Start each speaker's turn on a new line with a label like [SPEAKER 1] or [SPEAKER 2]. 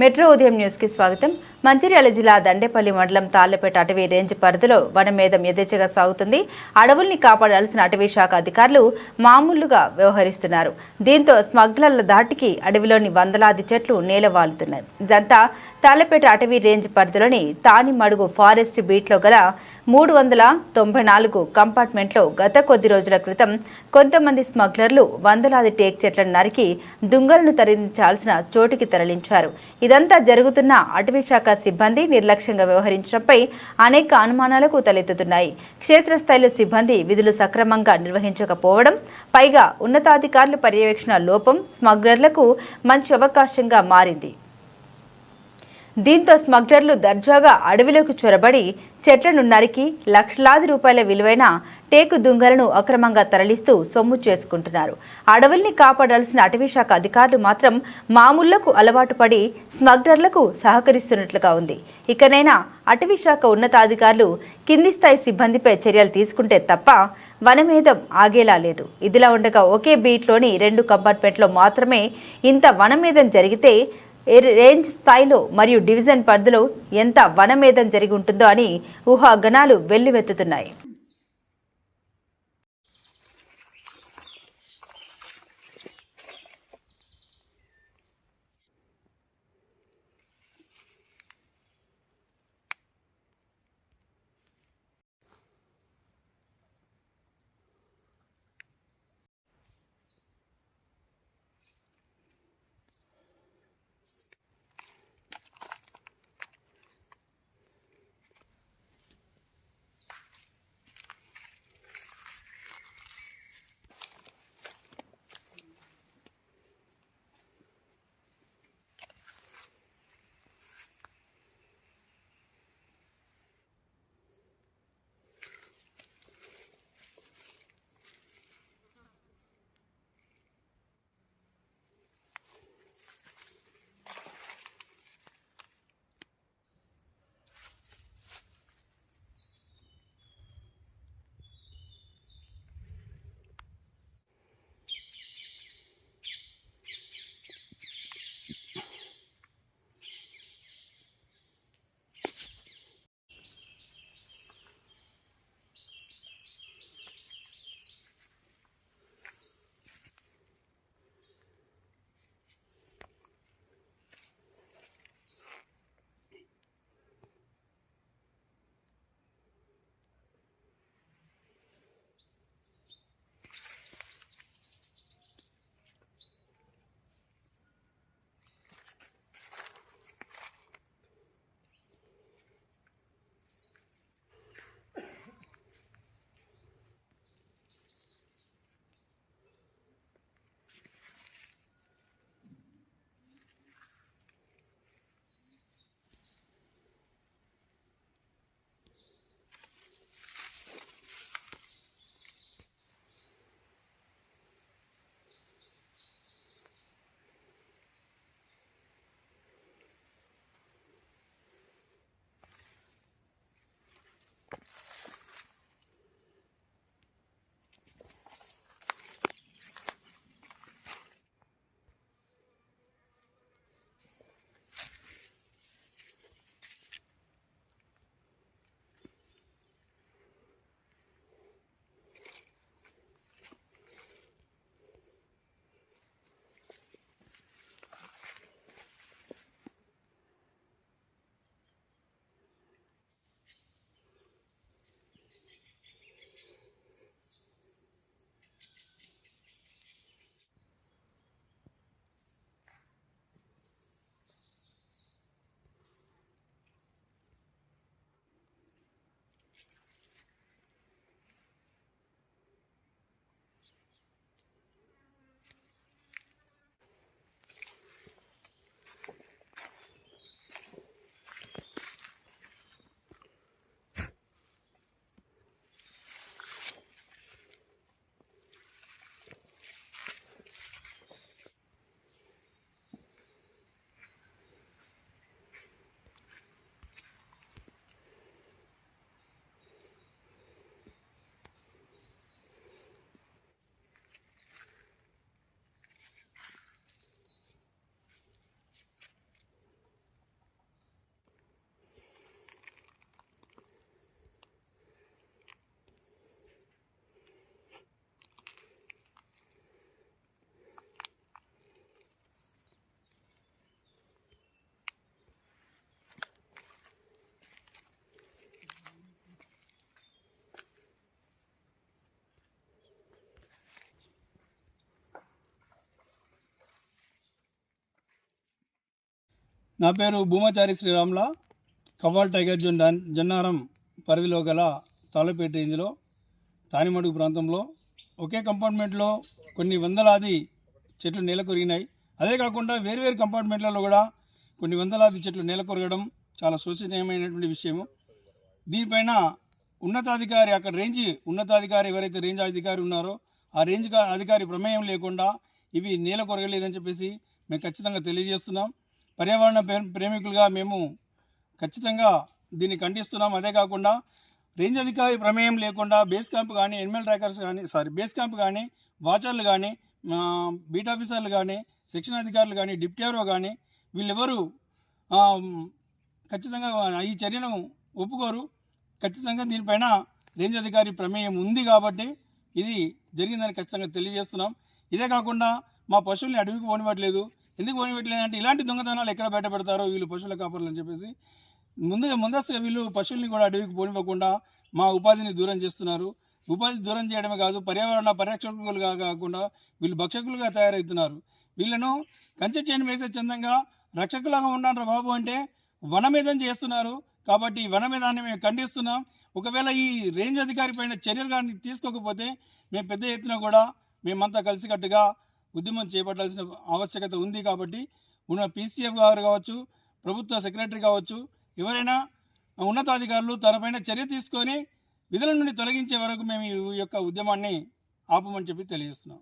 [SPEAKER 1] Metro ఉదయం న్యూస్కి స్వాగతం. మంచిర్యాల జిల్లా దండేపల్లి మండలం తాళ్ళపేట అటవీ రేంజ్ పరిధిలో వనమేధం యథేచ్ఛగా సాగుతుంది. అడవుల్ని కాపాడాల్సిన అటవీ శాఖ అధికారులు మామూలుగా వ్యవహరిస్తున్నారు. దీంతో స్మగ్లర్ల దాటికి అడవిలోని వందలాది చెట్లు నేలవాలుతున్నాయి ఇదంతా తాళ్ళపేట అటవీ రేంజ్ పరిధిలోని తానిమడుగు ఫారెస్ట్ బీట్లో గల మూడు వందల తొంభై నాలుగు కంపార్ట్మెంట్లో గత కొద్ది రోజుల క్రితం కొంతమంది స్మగ్లర్లు వందలాది టేక్ చెట్లను నరికి దుంగలను తరలించాల్సిన చోటికి తరలించారు. ఇదంతా జరుగుతున్న అటవీ శాఖ సిబ్బంది నిర్లక్ష్యంగా వ్యవహరించడంపై అనేక అనుమానాలకు తలెత్తుతున్నాయి. క్షేత్రస్థాయిలో సిబ్బంది విధులు సక్రమంగా నిర్వహించకపోవడం పైగా ఉన్నతాధికారుల పర్యవేక్షణ లోపం స్మగ్లర్లకు మంచి అవకాశంగా మారింది. దీంతో స్మగ్లర్లు దర్జాగా అడవిలోకి చొరబడి చెట్లను నరికి లక్షలాది రూపాయల విలువైన టేకు దుంగలను అక్రమంగా తరలిస్తూ సొమ్ము చేసుకుంటున్నారు. అడవుల్ని కాపాడాల్సిన అటవీశాఖ అధికారులు మాత్రం మామూళ్ళకు అలవాటు పడి స్మగ్లర్లకు సహకరిస్తున్నట్లుగా ఉంది. ఇకనైనా అటవీశాఖ ఉన్నతాధికారులు కింది స్థాయి సిబ్బందిపై చర్యలు తీసుకుంటే తప్ప వనమేధం ఆగేలా లేదు. ఇదిలా ఉండగా ఒకే బీట్లోని రెండు కంపార్ట్మెంట్లో మాత్రమే ఇంత వనమేధం జరిగితే ఏ రేంజ్ స్థాయిలో మరియు డివిజన్ పరిధిలో ఎంత వనమేధం జరిగి ఉంటుందో అని ఊహాగణాలు వెల్లువెత్తుతున్నాయి.
[SPEAKER 2] నా పేరు భూమాచారి శ్రీరామ్ల. కవ్వాల్ టైగర్ జోన్ డాన్ జన్నారం పరిధిలో గల తాళపేట రేంజ్లో తానిమడుగు ప్రాంతంలో. ఒకే కంపార్ట్మెంట్లో కొన్ని వందలాది చెట్లు నేల కొరిగినాయి అదే కాకుండా వేరువేరు కంపార్ట్మెంట్లలో కూడా కొన్ని వందలాది చెట్లు నేల కొరగడం చాలా శోచనీయమైనటువంటి విషయము. దీనిపైన ఉన్నతాధికారి అక్కడ రేంజ్ ఉన్నతాధికారి ఎవరైతే రేంజ్ అధికారి ఉన్నారో ఆ రేంజ్ అధికారి ప్రమేయం లేకుండా ఇవి నేల కొరగలేదని చెప్పేసి మేము ఖచ్చితంగా తెలియజేస్తున్నాం. పర్యావరణ ప్రేమికులుగా మేము ఖచ్చితంగా దీన్ని ఖండిస్తున్నాం. అదే కాకుండా రేంజ్ అధికారి ప్రమేయం లేకుండా బేస్ క్యాంప్ కానీ ఎనిమల్ ట్రాకర్స్ కానీ సారీ బేస్ క్యాంప్ కానీ వాచర్లు కానీ బీట్ ఆఫీసర్లు కానీ సెక్షన్ అధికారులు కానీ డిప్యూరో కానీ వీళ్ళెవరూ ఖచ్చితంగా ఈ చర్యను ఒప్పుకోరు. ఖచ్చితంగా దీనిపైన రేంజ్ అధికారి ప్రమేయం ఉంది కాబట్టి ఇది జరిగిందని ఖచ్చితంగా తెలియజేస్తున్నాం. ఇదే కాకుండా మా పశువుల్ని అడవికి పోనివ్వట్లేదు. ఎందుకు పోనివ్వట్లేదు అంటే ఇలాంటి దొంగతనాలు ఎక్కడ బయట పెడతారో వీళ్ళు పశువుల కాపర్లు అని చెప్పేసి ముందుగా ముందస్తుగా వీళ్ళు పశువుల్ని కూడా అడవికి పోనివ్వకుండా మా ఉపాధిని దూరం చేస్తున్నారు. ఉపాధి దూరం చేయడమే కాదు పర్యావరణ పరిరక్షకులుగా కాకుండా వీళ్ళు భక్షకులుగా తయారవుతున్నారు. వీళ్ళను కంచె చేను వేసే చందంగా రక్షకులాగా ఉన్నాను బాబు అంటే వనమేధం చేస్తున్నారు. కాబట్టి ఈ వనమేధాన్ని మేము ఖండిస్తున్నాం. ఒకవేళ ఈ రేంజ్ అధికారి పైన చర్యలు కానీ తీసుకోకపోతే మేము పెద్ద ఎత్తున కూడా మేమంతా కలిసికట్టుగా ఉద్యమం చేపట్టాల్సిన ఆవశ్యకత ఉంది కాబట్టి ఉన్న పీసీఎఫ్ గారు కావచ్చు ప్రభుత్వ సెక్రటరీ కావచ్చు ఎవరైనా ఉన్నతాధికారులు తనపైన చర్య తీసుకొని విధుల నుండి తొలగించే వరకు మేము ఈ యొక్క ఉద్యమాన్ని ఆపమని చెప్పి తెలియజేస్తున్నాం.